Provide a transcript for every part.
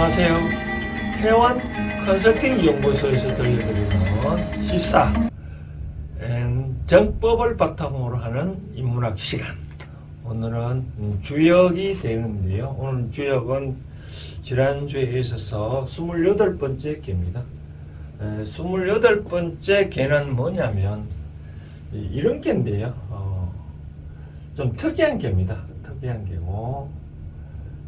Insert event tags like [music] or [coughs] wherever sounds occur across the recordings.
안녕하세요. 해원 컨설팅 연구소에서 들려드리는 시사 앤 정법을 바탕으로 하는 인문학 시간. 오늘은 주역이 되는데요. 오늘 주역은 지난주에 있어서 28번째 개입니다. 28번째 개는 뭐냐면 이- 이런 개인데요. 어, 좀 특이한 개입니다. 특이한 개고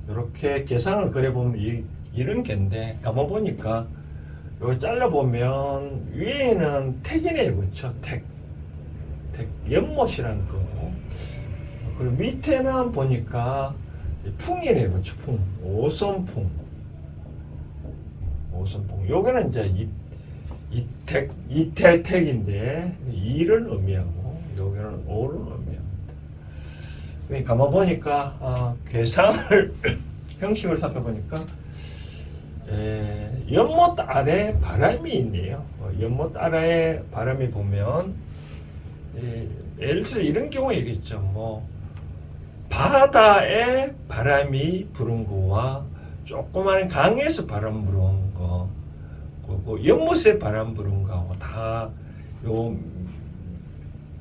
이렇게 계산을 그려보면 이, 이런 개인데 감아보니까 이거 잘라보면 위에는 택이네요 그렇죠 택, 택. 연못이라는 거. 그리고 밑에는 보니까 이 풍이네요 그렇죠 풍. 오선풍. 오선풍. 요거는 이제 이, 이택 이태택인데 이를 의미하고 요거는 오를 의미합니다 이 감아보니까 아, 괴상을 [coughs] 형식을 살펴보니까 에, 연못 아래 바람이 있네요. 어, 연못 아래에 바람이 보면 에, 예를 들어 이런 경우 얘기했죠. 뭐 바다에 바람이 부는 거와 조그마한 강에서 바람 부는 거, 그리고 연못에 바람 부는 거하고 다요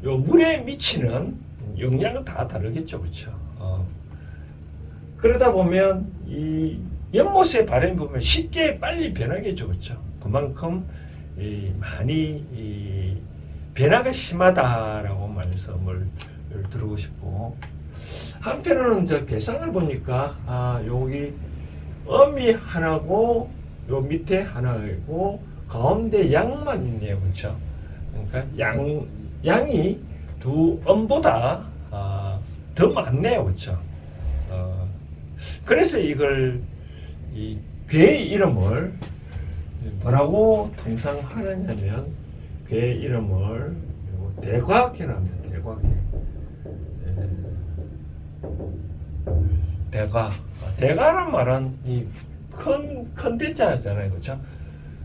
요 물에 미치는 영향은 다 다르겠죠, 그렇죠? 어. 그러다 보면 이 연못의 바람이 보면 쉽게 빨리 변하겠죠, 그렇죠? 그만큼 이 많이 이 변화가 심하다라고 말씀을 드리고 싶고 한편으로는 저 계산을 보니까 아 여기 음이 하나고 요 밑에 하나이고 가운데 양만 있네요, 그렇죠? 그러니까 양 양이 두 음보다 아, 더 많네요, 그렇죠? 어, 그래서 이걸 이괴 이름을 뭐라고 통상 하느냐면 괴 이름을 대과학계라 합니다. 대과학계. 예. 대과. 대과란 말은 이 큰 큰 대자잖아요, 그렇죠?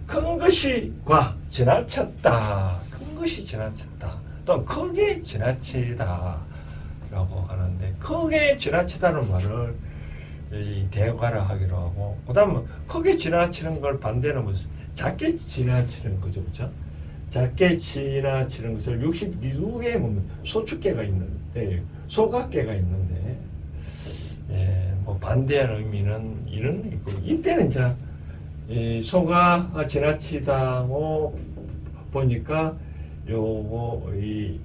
큰 것이 과 지나쳤다. 큰 것이 지나쳤다. 또 크게 지나치다 라고 하는데 크게 지나치다는 말을 이 대과라 하기로 하고 그다음 크게 지나치는 걸 반대는 무슨 작게 지나치는 거죠, 그렇죠? 작게 지나치는 것을 62개의 뭐 소축계가 있는데 소각계가 있는데 예, 뭐 반대한 의미는 이런 있고 이때는 이 소가 지나치다고 보니까 요거 이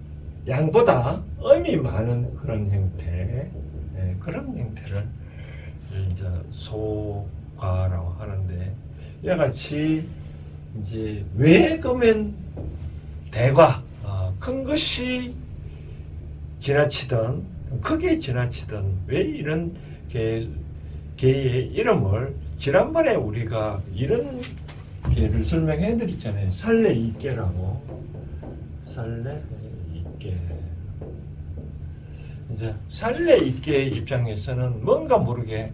양보다 음이 많은 그런 형태 예, 그런 형태를 이제 소과라고 하는데 이와 같이 이제 왜 그러면 대과 어, 큰 것이 지나치던 크게 지나치던 왜 이런 개, 개의 이름을 지난번에 우리가 이런 개를 설명해 드렸잖아요. 살레 이개라고. 살레 있게. 이제 살레 있게 입장에서는 뭔가 모르게 에,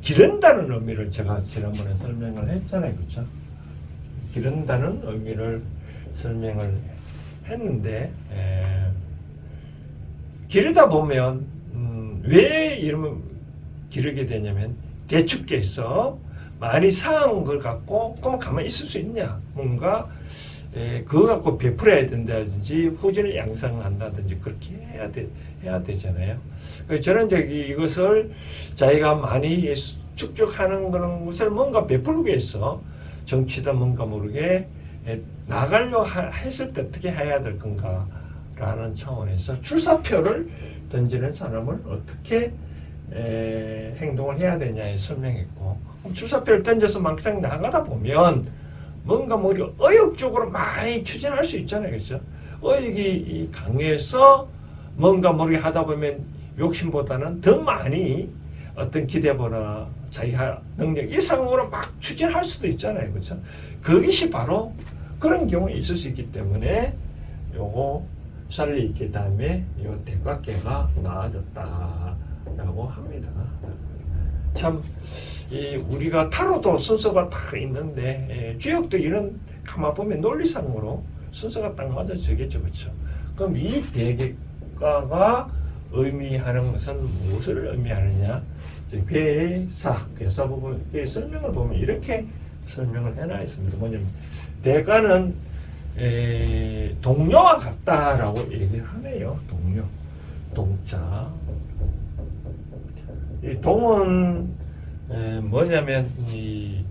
기른다는 의미를 제가 지난번에 설명을 했잖아요, 그렇죠? 기른다는 의미를 설명을 했는데 에, 기르다 보면 음, 왜 이름을 기르게 되냐면 대축계에서 많이 상한 걸 갖고 그럼 가만히 있을 수 있냐? 뭔가 에, 그거 갖고 베풀어야 된다든지 후진을 양성한다든지 그렇게 해야 돼 해야 되잖아요. 그래서 저는 저기 이것을 자기가 많이 축적하는 그런 것을 뭔가 베풀기 위해서 정치다 뭔가 모르게 에, 나가려 하, 했을 때 어떻게 해야 될 건가라는 차원에서 출사표를 던지는 사람을 어떻게 에, 행동을 해야 되냐에 설명했고 출사표를 던져서 막상 나가다 보면 뭔가 뭐 우리 의욕적으로 많이 추진할 수 있잖아요, 그렇죠? 의욕이 이 강해서 뭔가 모르게 하다 보면 욕심보다는 더 많이 어떤 기대보나 자기가 능력 이상으로 막 추진할 수도 있잖아요, 그렇죠? 그것이 바로 그런 경우에 있을 수 있기 때문에 요거 살리 있기 다음에 요 대각계가 나아졌다라고 합니다. 참, 이 우리가 타로도 순서가 다 있는데 예, 주역도 이런 가만 보면 논리상으로 순서가 딱 맞아지겠죠, 그렇죠? 그럼 이 대개가가 의미하는 것은 무엇을 의미하느냐? 괴사, 괴사 부분, 괴 설명을 보면 이렇게 설명을 해놔 있습니다. 뭐냐면 대가는 에, 동료와 같다라고 얘기를 하네요. 동료, 동자. 이 동은 에, 뭐냐면 이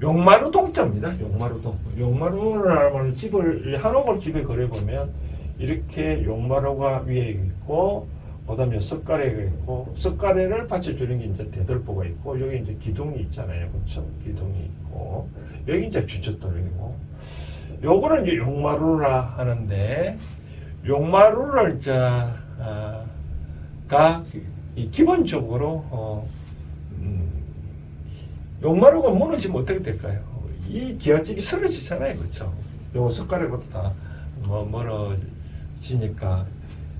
용마루 동자입니다. 용마루 동. 용마루라는 집을 한옥을 집에 그려 보면 이렇게 용마루가 위에 있고 그다음에 석가래가 있고 석가래를 받쳐주는 게 이제 대들보가 있고 여기 이제 기둥이 있잖아요, 그렇죠? 기둥이 있고 여기 이제 주춧돌이고 요거는 이제 용마루라 하는데 용마루를 자 아, 가 이 기본적으로 어, 음, 용마루가 무너지면 어떻게 될까요? 이 기와집이 쓰러지잖아요, 그렇죠? 요 숟가락부터 다뭐 멀어지니까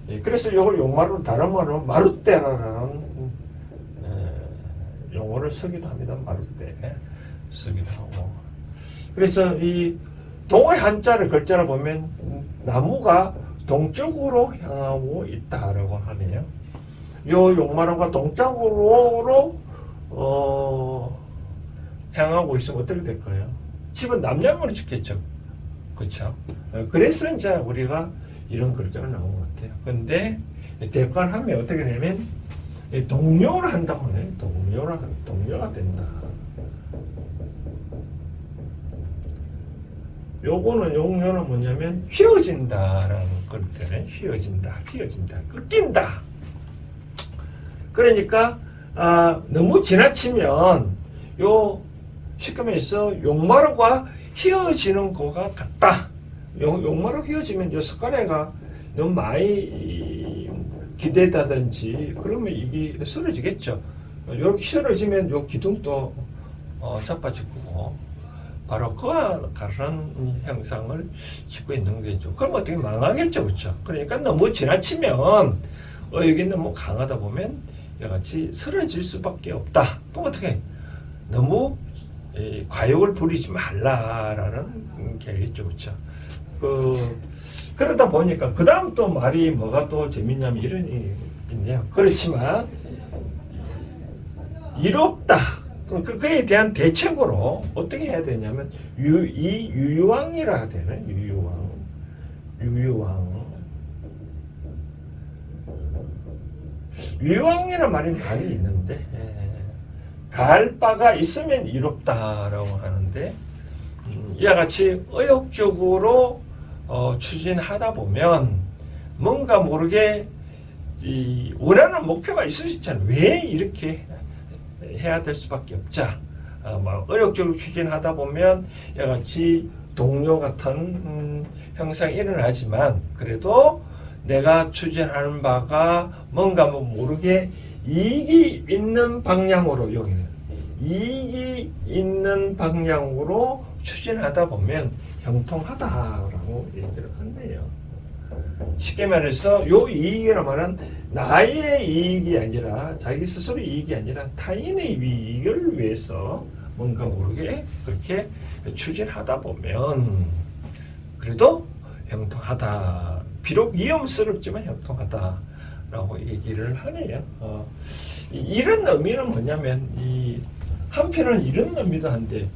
예, 그래서 이걸 용마루 다른 말로 마루떼라는 에, 용어를 쓰기도 합니다. 마루떼 쓰기도 하고 그래서 이 동의 한자를 글자를 보면 나무가 동쪽으로 향하고 있다라고 하네요. 요 용마루가 동쪽으로 어, 향하고 있으면 어떻게 될까요? 집은 남향으로 짓겠죠. 그렇죠. 어, 그래서 이제 우리가 이런 글자가 나온 것 같아요. 근데 대관 하면 어떻게 되냐면 이 동료를 한다고 하네. 동료라 동료가 된다. 요거는 용료는 뭐냐면 휘어진다라는 걸 때문에 휘어진다, 휘어진다, 꺾인다. 그러니까 아, 너무 지나치면 요 시금에서 용마루가 휘어지는 거가 같다. 용, 용마루 휘어지면 요 숟가락가 너무 많이 기대다든지 그러면 이게 쓰러지겠죠. 이렇게 쓰러지면 요 기둥도 어, 자빠지고 바로 그와 다른 형상을 짓고 있는 거죠. 그럼 어떻게 망하겠죠, 그렇죠? 그러니까 너무 지나치면 어, 여기 너무 강하다 보면 이 같이 쓰러질 수밖에 없다. 그럼 어떻게? 너무 이, 과욕을 부리지 말라라는 계획이죠, 그렇죠? 그 그러다 보니까 그 다음 또 말이 뭐가 또 재밌냐면 이런 이 있네요. 그렇지만 이롭다. 그 그에 대한 대책으로 어떻게 해야 되냐면 유, 이 유유왕이라 되나 유유왕 유유왕 유유왕이라는 말이 많이 있는데 예, 갈 바가 있으면 이롭다라고 하는데 음, 이와 같이 의욕적으로 어, 추진하다 보면 뭔가 모르게 이 원하는 목표가 있잖아요. 왜 이렇게 해야 될 수밖에 없자. 어, 막 의욕적으로 추진하다 보면 이와 같이 동료 같은 음, 형상이 일어나지만 그래도 내가 추진하는 바가 뭔가 뭐 모르게 이익이 있는 방향으로 여기는 이익이 있는 방향으로 추진하다 보면 형통하다라고 얘기를 한대요. 쉽게 말해서 요 이익이라 말은 나의 이익이 아니라 자기 스스로 이익이 아니라 타인의 이익을 위해서 뭔가 모르게 그렇게 추진하다 보면 그래도 형통하다. 비록 위험스럽지만 형통하다라고 얘기를 하네요. 어, 이- 이런 의미는 뭐냐면 이 한편은 이런 의미도 한데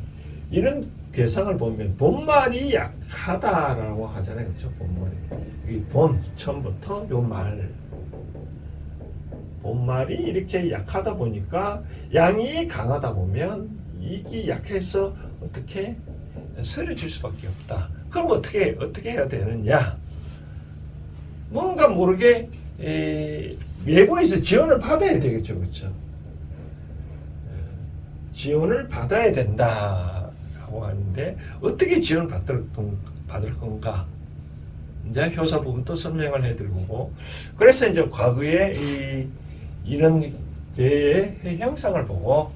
이런 괴상을 보면 본말이 약하다라고 하잖아요. 그렇죠? 본말이. 이 본, 처음부터 요 말. 본말이 이렇게 약하다 보니까 양이 강하다 보면 이게 약해서 어떻게 쓰러질 수밖에 없다. 그럼 어떻게, 어떻게 해야 되느냐? 뭔가 모르게 에, 외부에서 지원을 받아야 되겠죠. 그렇죠? 지원을 받아야 된다라고 하는데 어떻게 지원을 받을, 건- 받을 건가? 이제 효사 부분도 설명을 해드리고 그래서 이제 과거에 이 이런 개의 형상을 보고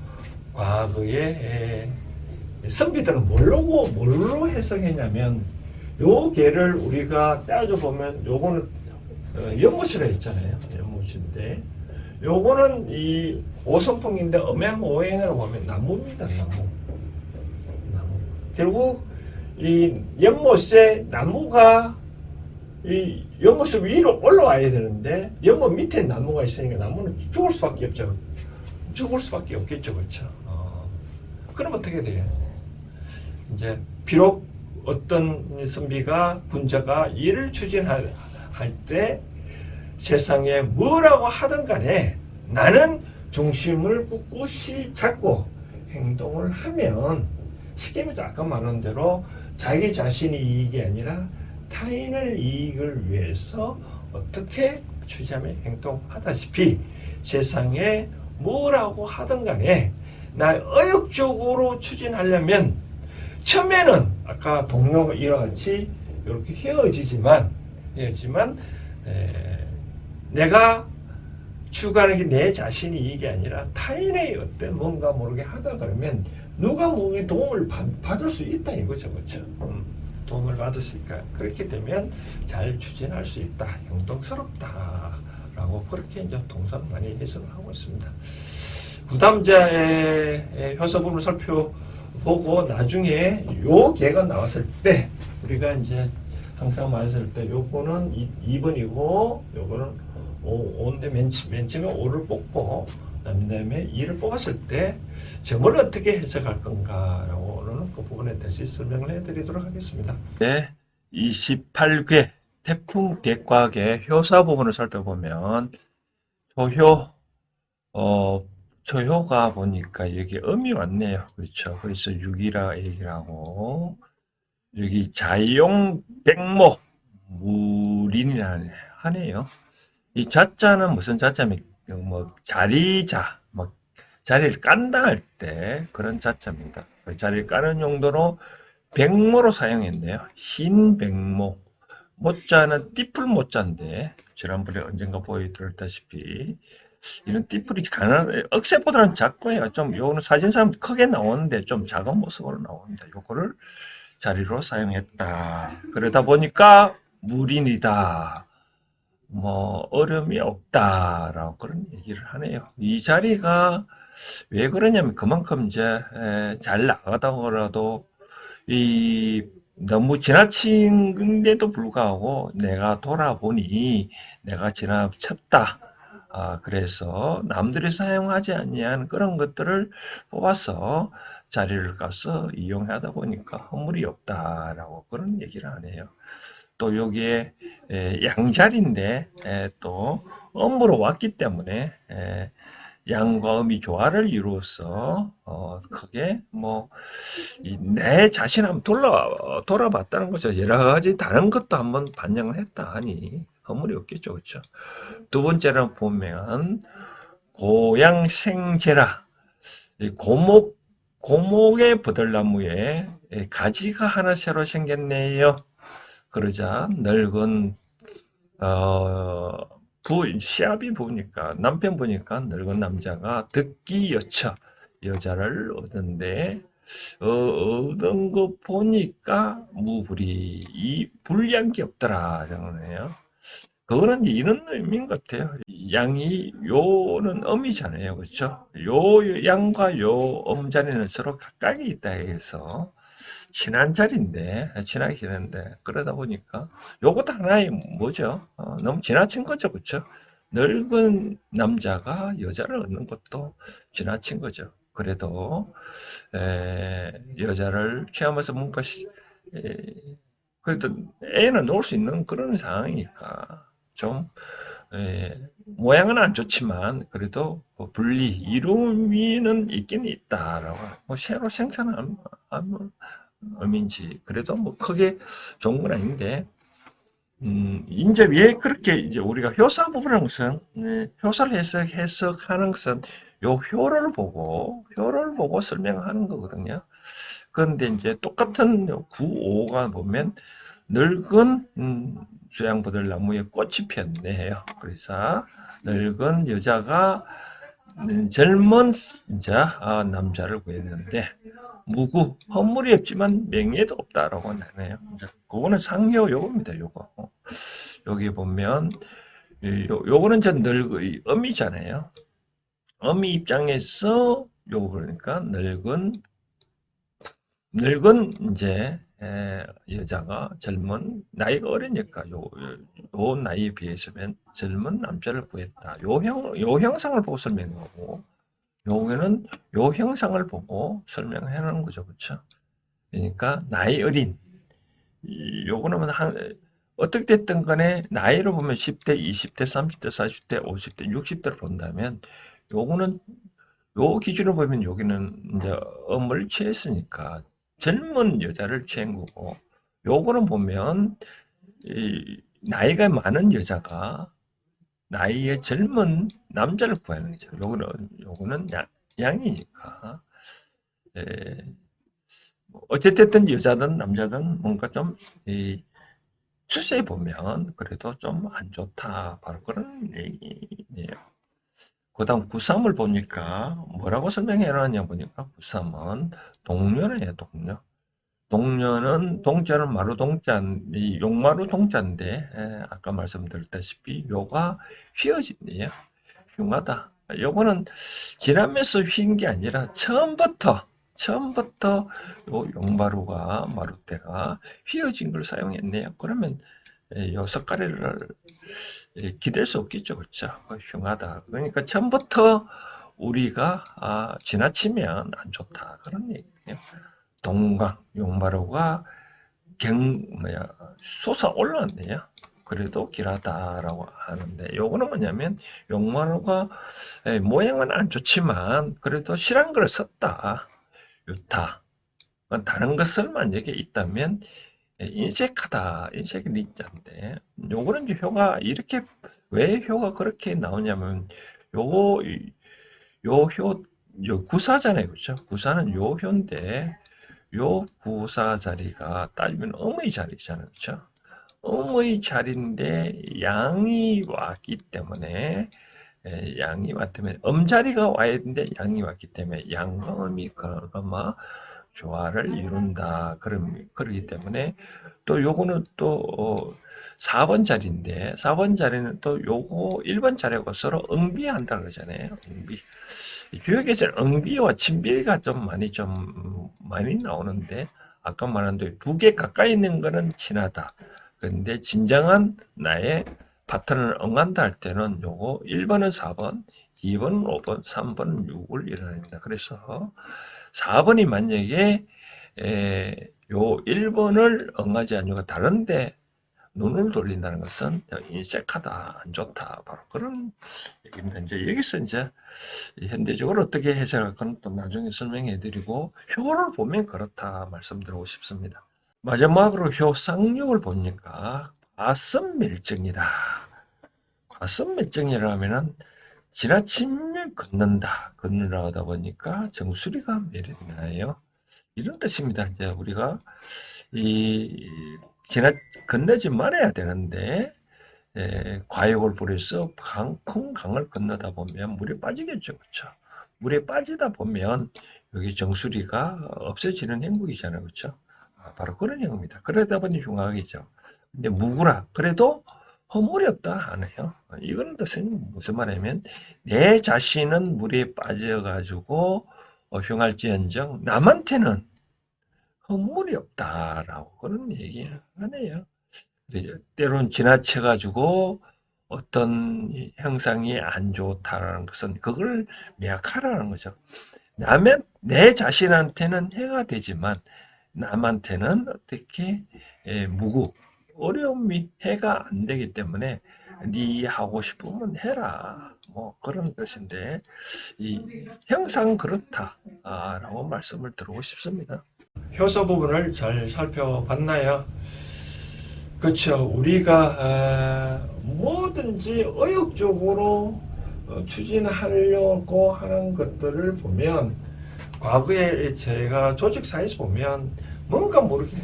과거에 에, 선비들은 뭘로 뭘로 해석했냐면 요 개를 우리가 따져 보면 요거는 어, 연못이라 했잖아요. 연못인데 요거는 이 오선풍인데 음양오행으로 보면 나무입니다. 나무. 나무. 결국 이 연못에 나무가 이 연못을 위로 올라와야 되는데 연못 밑에 나무가 있으니까 나무는 죽을 수밖에 없죠. 죽을 수밖에 없겠죠, 그렇죠? 어, 그럼 어떻게 돼요? 이제 비록 어떤 선비가 군자가 일을 추진할 할 때 세상에 뭐라고 하든 간에 나는 중심을 꿋꿋이 잡고 행동을 하면 쉽게 말해서 아까 말한 대로 자기 자신이 이익이 아니라 타인을 이익을 위해서 어떻게 추진하며 행동하다시피 세상에 뭐라고 하든 간에 나 의욕적으로 추진하려면 처음에는 아까 동료가 이와 같이 이렇게 헤어지지만 에, 내가 추구하는 게 내 자신이 이게 아니라 타인의 어떤 뭔가 모르게 하다 그러면 누가 모르게 도움을 받, 받을 수 있다 이거죠. 그렇죠? 음, 도움을 받을 수 있까 그렇게 되면 잘 추진할 수 있다. 영동스럽다 라고 그렇게 이제 동선 많이 해석을 하고 있습니다. 부담자의 효서분을 살펴보고 나중에 요 개가 나왔을 때 우리가 이제 항상 말했을 때 요거는 2 번이고 요거는 5인데 맨, 처- 맨 처음에 5를 뽑고 그다음에 2를 뽑았을 때 점을 어떻게 해석할 건가라고 오늘은 그 부분에 다시 설명을 해드리도록 하겠습니다. 네, 28괴 태풍 대과의 효사 부분을 살펴보면 조효 어 조효가 보니까 여기 음이 왔네요. 그렇죠. 그래서 6이라 얘기를 하고 여기 자용 백모 무린이라 하네요. 이 자자는 무슨 자자입니까? 뭐 자리자, 뭐 자리를 깐다 할 때 그런 자자입니다. 그 자리를 까는 용도로 백모로 사용했네요. 흰 백모. 모자는 띠풀 모자인데 지난번에 언젠가 보여드렸다시피 이런 띠풀이 가난 억새보다는 작고요. 좀 요거는 사진상 크게 나오는데 좀 작은 모습으로 나옵니다. 요거를 자리로 사용했다. 그러다 보니까 무린이다. 뭐 어려움이 없다라고 그런 얘기를 하네요. 이 자리가 왜 그러냐면 그만큼 이제 에, 잘 나가다가라도 이 너무 지나친데도 불구하고 내가 돌아보니 내가 지나쳤다. 아, 그래서 남들이 사용하지 아니한 그런 것들을 뽑아서 자리를 가서 이용하다 보니까 허물이 없다라고 그런 얘기를 하네요. 또 여기에 에, 양자리인데 에, 또 음으로 왔기 때문에 에, 양과 음이 조화를 이루어서 어, 크게 뭐내 자신 한번 돌아 돌아봤다는 거죠. 여러 가지 다른 것도 한번 반영을 했다 하니 허물이 없겠죠, 그렇죠? 두 번째는 보면 고양생제라 이 고목 고목의 버들나무에 에, 가지가 하나 새로 생겼네요. 그러자 늙은 어, 부 시합이 보니까 남편 보니까 늙은 남자가 듣기 여처 여자를 얻은데 어, 얻은 거 보니까 무불이 이 불량이 없더라 그러네요. 그거는 이런 의미인 것 같아요. 양이 요는 음이잖아요, 그렇죠? 요 양과 요 음 자리는 서로 가까이 있다 해서 친한 자리인데 친하게 지내는데 그러다 보니까 요것도 하나의 뭐죠? 어, 너무 지나친 거죠, 그렇죠? 늙은 남자가 여자를 얻는 것도 지나친 거죠. 그래도 에, 여자를 취하면서 뭔가 시- 에, 그래도 애는 놓을 수 있는 그런 상황이니까 좀 에, 모양은 안 좋지만 그래도 뭐 분리 이루미는 있긴 있다라고 뭐 새로 생산한 하면 의미인지 그래도 뭐 크게 좋은 건 아닌데 음, 이제 왜 그렇게 이제 우리가 효사 부분이라는 것은 네, 효사를 해석 해석하는 것은 요 효를 보고 효를 보고 설명하는 거거든요. 그런데 이제 똑같은 9, 5가 보면 늙은 음, 주양부들 나무에 꽃이 피었네요. 그래서 늙은 여자가 음, 젊은 자 아, 남자를 구했는데 무구 허물이 없지만 명예도 없다라고 하네요. 그거는 상효 요겁니다. 요거 어. 여기 보면 이 요, 요거는 이제 늙의 음이잖아요. 음이 입장에서 요거 그러니까 늙은 늙은 이제 에, 여자가 젊은 나이가 어리니까 요, 요, 요 나이에 비해서면 젊은 남자를 구했다. 요 형, 요 형상을 보고 설명하고 요거는 요 형상을 보고 설명해 놓은 거죠. 그렇죠? 그러니까 나이 어린 이- 요거는 한 어떻게 됐든 간에 나이로 보면 10대, 20대, 30대, 40대, 50대, 60대를 본다면 요거는 요 기준으로 보면 여기는 이제 엄을 취했으니까 젊은 여자를 취한 거고 요거는 보면 이 나이가 많은 여자가 나이에 젊은 남자를 구하는 거죠. 요거는 요거는 양, 양이니까. 예. 뭐 어쨌든 여자든 남자든 뭔가 좀 이 추세 보면 그래도 좀 안 좋다. 바로 그런 얘기예요. 그 다음 93을 보니까 뭐라고 설명해 놨냐 보니까 93은 동료네요, 동료. 동료는 동자는 마루 동자, 이 용마루 동자인데 예, 아까 말씀드렸다시피 요가 휘어진대요. 흉하다. 요거는 지나면서 휜게 아니라 처음부터 처음부터 요 용마루가 마루대가 휘어진 걸 사용했네요. 그러면 예, 요 석가래를 예, 기댈 수 없겠죠, 그렇죠? 어, 흉하다. 그러니까 처음부터 우리가 아, 지나치면 안 좋다 그런 얘기예요. 동강 용마루가 경 뭐야 솟아 올랐네요. 그래도 길하다라고 하는데 요거는 뭐냐면 용마루가 예, 모양은 안 좋지만 그래도 실한 걸 썼다. 유타. 다른 것을 만약에 있다면 예, 인색하다. 인색은 인자인데 요거는 이제 효가 이렇게 왜 효가 그렇게 나오냐면 요거 이- 요 효, 요 구사잖아요. 그렇죠? 구사는 요 효인데 요 구사 자리가 따지면 음의 자리잖아요. 그렇죠? 음의 자리인데 양이 왔기 때문에 예, 양이 왔다면 음자리가 와야 되는데 양이 왔기 때문에 양과 음이 그나마 조화를 이룬다. 그럼 그러기 때문에 또 요거는 또 어, 4번 자리인데 4번 자리는 또 요거 1번 자리하고 서로 응비한다 그러잖아요. 응비. 주역에서는 응비와 친비가 좀 많이 좀 음, 많이 나오는데 아까 말한 대로 두 개 가까이 있는 거는 친하다. 근데 진정한 나의 파트너를 응한다 할 때는 요거 1번은 4번, 2번은 5번, 3번은 6을 일어납니다. 그래서 4번이 만약에 에, 요 1번을 응하지 않고 다른데 눈을 돌린다는 것은 인색하다, 안 좋다. 바로 그런 얘기입니다. 이제 여기서 이제 현대적으로 어떻게 해석할 건 또 나중에 설명해 드리고 효를 보면 그렇다 말씀드리고 싶습니다. 마지막으로 효 쌍욕을 보니까 과습멸정이다. 과습멸정이라면은 지나침을 걷는다. 걷는다 하다 보니까 정수리가 매렸나요? 이런 뜻입니다. 이제 우리가 이 지나 건너지 말아야 되는데 에, 과욕을 부려서 강, 큰 강을 건너다 보면 물에 빠지겠죠. 그렇죠? 물에 빠지다 보면 여기 정수리가 없어지는 행국이잖아요. 그렇죠? 아, 바로 그런 행국입니다. 그러다 보니 흉하겠죠. 근데 무구라 그래도 허물이 없다 안 해요. 이거는 뜻은 무슨 말이냐면 내 자신은 물에 빠져가지고 어, 흉할지언정 남한테는 허물이 없다라고 그런 얘기 하네요. 때론 지나쳐가지고 어떤 형상이 안 좋다라는 것은 그걸 매약하라는 거죠. 남의 내 자신한테는 해가 되지만 남한테는 어떻게 예, 무구 어려움이 해가 안 되기 때문에 네 하고 싶으면 해라 뭐 그런 뜻인데 이 형상 그렇다라고 말씀을 드리고 싶습니다. 효서 부분을 잘 살펴봤나요? 그렇죠. 우리가 아, 뭐든지 의욕적으로 어, 추진하려고 하는 것들을 보면 과거에 제가 조직사에서 보면 뭔가 모르게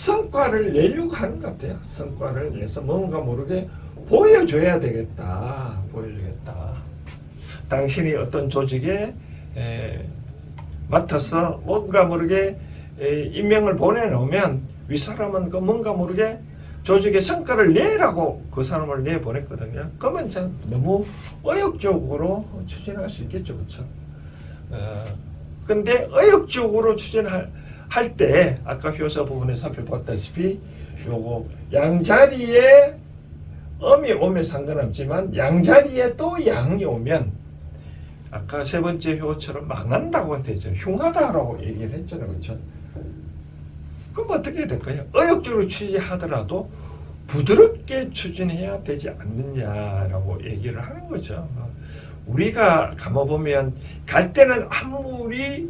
성과를 내려고 하는 것 같아요. 성과를 내서 뭔가 모르게 보여줘야 되겠다. 보여주겠다. 당신이 어떤 조직에 에, 맡아서 뭔가 모르게 에, 임명을 보내놓으면 윗사람은 그 뭔가 모르게 조직의 성과를 내라고 그 사람을 내보냈거든요. 그러면 참 너무 의욕적으로 추진할 수 있겠죠. 그렇죠? 어, 근데 의욕적으로 추진할 할 때 아까 효서 부분에 살펴봤다시피 요거 양자리에 음이 오면 상관없지만 양자리에 또 양이 오면 아까 세 번째 효처럼 망한다고 되죠. 흉하다라고 얘기를 했잖아요. 그렇죠? 그럼 어떻게 될까요? 의욕적으로 취재하더라도 부드럽게 추진해야 되지 않느냐라고 얘기를 하는 거죠. 우리가 감아보면 갈 때는 아무리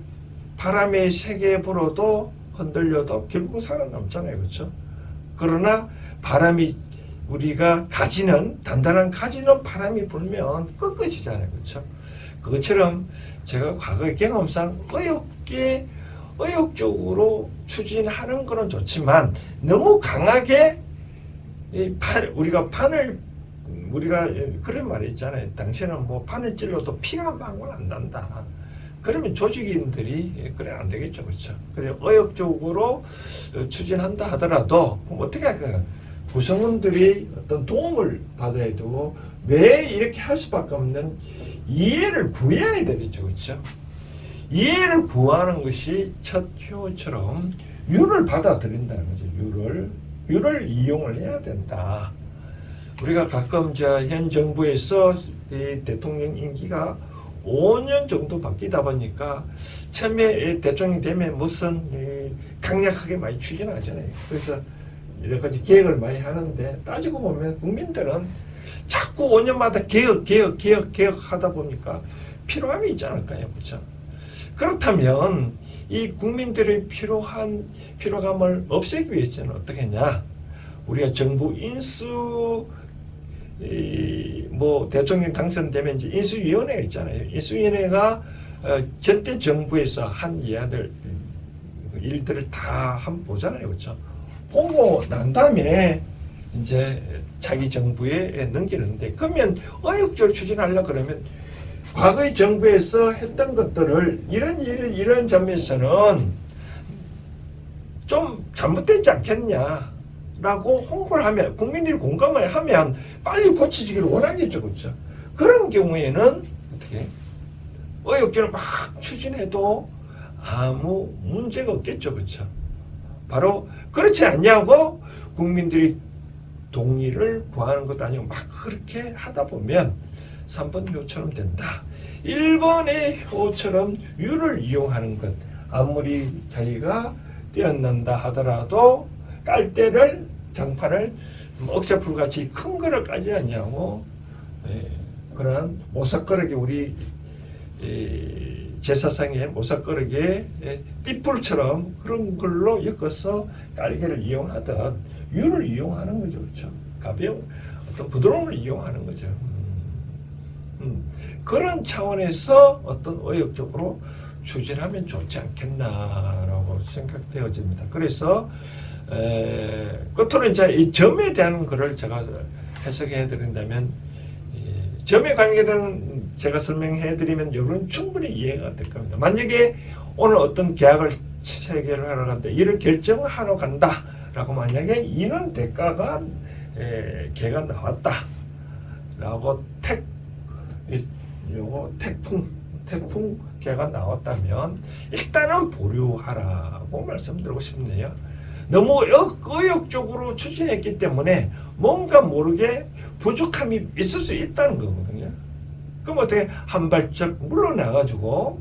바람의 세게 불어도 흔들려도 결국 살아남잖아요. 그렇죠? 그러나 바람이 우리가 가지는 단단한 가지는 바람이 불면 꺾어지잖아요. 그렇죠? 그것처럼 제가 과거의 경험상 의욕게 의욕적으로 추진하는 거는 좋지만 너무 강하게 이 판, 우리가 판을 우리가 그런 말이 있잖아요. 당신은 뭐 판을 찔러도 피가 한 방울 안 난다. 그러면 조직인들이 그래 안 되겠죠, 그렇죠? 그래 의욕적으로 추진한다 하더라도 어떻게 할까요? 구성원들이 어떤 도움을 받아야 되고 왜 이렇게 할 수밖에 없는 이해를 구해야 되겠죠, 그렇죠? 이해를 구하는 것이 첫 효처럼 유를 받아들인다는 거죠. 유를 유를 이용을 해야 된다. 우리가 가끔 저 현 정부에서 이 대통령 임기가 5년 정도 바뀌다 보니까 처음에 이 대통령이 되면 무슨 이 강력하게 많이 추진하잖아요. 그래서 여러 가지 계획을 많이 하는데 따지고 보면 국민들은 자꾸 5년마다 개혁, 개혁, 개혁, 개혁 하다 보니까 필요함이 있지 않을까요? 그렇죠? 그렇다면 이 국민들의 필요한 필요감을 없애기 위해서는 어떻게 했냐? 우리가 정부 인수 이, 뭐 대통령 당선되면 이제 인수위원회가 있잖아요. 인수위원회가 어, 전대 정부에서 한 이야들 일들을 다 한번 보잖아요, 그렇죠? 보고 난 다음에 이제 자기 정부에 넘기는데 그러면 의욕적으로 추진하려 그러면 과거의 정부에서 했던 것들을 이런 일 이런 점에서는 좀 잘못됐지 않겠냐? 라고 홍보를 하면 국민들이 공감을 하면 빨리 고쳐지기를 원하겠죠, 그렇죠? 그런 경우에는 어떻게 의욕적으로 막 추진해도 아무 문제가 없겠죠, 그렇죠? 바로 그렇지 않냐고 국민들이 동의를 구하는 것도 아니고 막 그렇게 하다 보면 3번 효처럼 된다. 1번의 효처럼 유를 이용하는 것 아무리 자기가 뛰어난다 하더라도 깔대를 장판을 억새풀 같이 큰 거를 까지 않냐고 예, 그런 모삭거르기 우리 예, 제사상의 모삭거르기의 예, 띠뿔처럼 그런 걸로 엮어서 깔개를 이용하던 유를 이용하는 거죠, 그렇죠? 가벼운 어떤 부드러움을 이용하는 거죠. 음, 음, 그런 차원에서 어떤 의욕적으로 추진하면 좋지 않겠나라고 생각되어집니다. 그래서 에, 끝으로 이제 이 점에 대한 거를 제가 해석해 드린다면 이 점에 관계된 제가 설명해 드리면 여러분 충분히 이해가 될 겁니다. 만약에 오늘 어떤 계약을 체결을 하러 간다, 이를 결정하러 간다라고 만약에 이런 대가가 에, 개가 나왔다라고 택 이, 요거 태풍 태풍 개가 나왔다면 일단은 보류하라고 말씀드리고 싶네요. 너무 의- 의욕적으로 추진했기 때문에 뭔가 모르게 부족함이 있을 수 있다는 거거든요. 그럼 어떻게 한 발짝 물러나가지고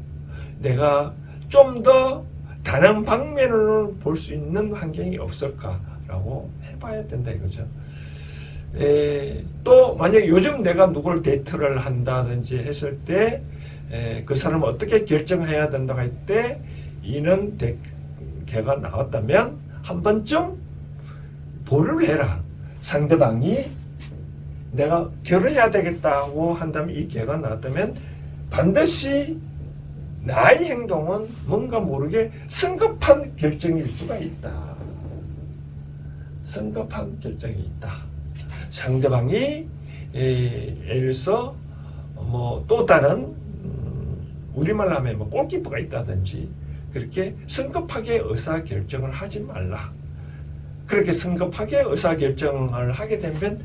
내가 좀 더 다른 방면으로 볼 수 있는 환경이 없을까라고 해봐야 된다 이거죠. 에, 또 만약 요즘 내가 누굴 데이트를 한다든지 했을 때 그 사람을 어떻게 결정해야 된다고 할 때 이는 대, 개가 나왔다면 한 번쯤 보류를 해라. 상대방이 내가 결혼해야 되겠다고 한다면 이 개가 나왔다면 반드시 나의 행동은 뭔가 모르게 성급한 결정일 수가 있다. 성급한 결정이 있다. 상대방이 에, 예를 들어서 뭐또 다른 음, 우리말로 하면 뭐 골키퍼가 있다든지 그렇게 성급하게 의사 결정을 하지 말라. 그렇게 성급하게 의사 결정을 하게 되면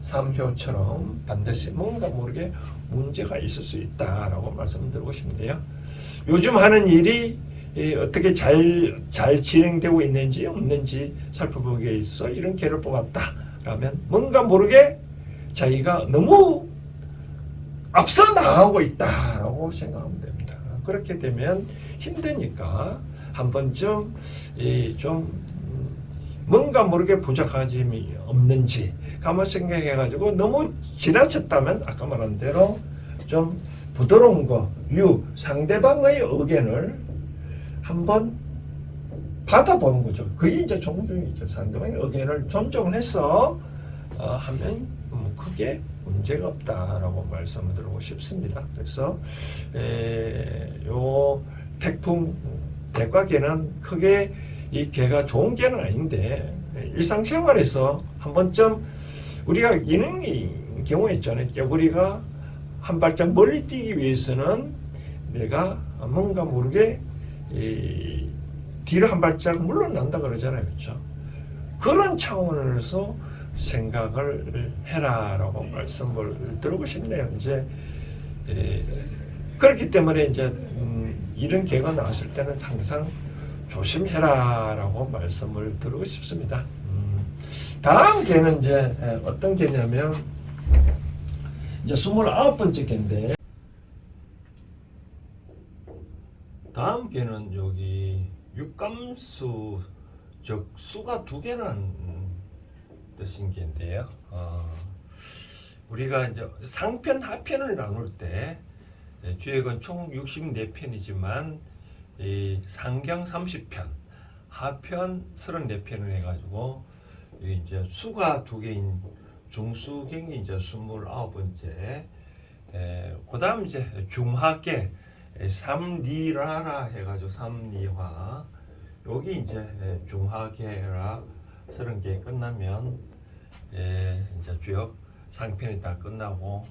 삼효처럼 반드시 뭔가 모르게 문제가 있을 수 있다라고 말씀드리고 싶은데요. 요즘 하는 일이 이, 어떻게 잘, 잘 진행되고 있는지 없는지 살펴보기 위해서 이런 개를 뽑았다. 라면 뭔가 모르게 자기가 너무 앞서 나가고 있다라고 생각하면 됩니다. 그렇게 되면 힘드니까 한 번쯤 이좀 음, 뭔가 모르게 부족함이 없는지 한번 생각해 가지고 너무 지나쳤다면 아까 말한 대로 좀 부드러운 거, 유 상대방의 의견을 한번 받아보는 거죠. 그게 이제 존중이죠. 상대방의 의견을 존중을 해서 어, 하면 뭐 크게 문제가 없다라고 말씀을 드리고 싶습니다. 그래서 에, 요 태풍 대과개는 크게 이 개가 좋은 개는 아닌데 일상생활에서 한 번쯤 우리가 이런 경우 있잖아요. 개구리가 한 발짝 멀리 뛰기 위해서는 내가 뭔가 모르게 이 뒤로 한 발짝 물러난다 그러잖아요. 그렇죠? 그런 차원에서 생각을 해라라고 말씀을 드리고 싶네요. 이제 에, 그렇기 때문에 이제 음, 이런 개가 나왔을 때는 항상 조심해라라고 말씀을 드리고 싶습니다. 음, 다음 개는 이제 에, 어떤 개냐면 이제 29번째 개인데 다음 개는 여기 육감수 즉 수가 두 개라는 뜻인 개인데요. 어, 우리가 이제 상편 하편을 나눌 때 예, 주역은 총 64편이지만 이 상경 30편, 하편 34편을 해가지고 이 이제 수가 두 개인 중수경이 이제 29번째, 그 다음 이제 중하계 삼리라라 해가지고 삼리화. 여기 이제 에, 중하계라 서른 개 끝나면 에, 이제 주역 상편이 다 끝나고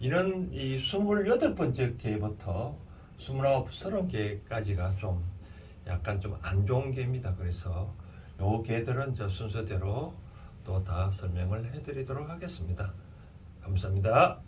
이런 이 스물여덟 번째 개부터 스물아홉 서른 개까지가 좀 약간 좀 안 좋은 개입니다. 그래서 요 개들은 저 순서대로 또 다 설명을 해드리도록 하겠습니다. 감사합니다.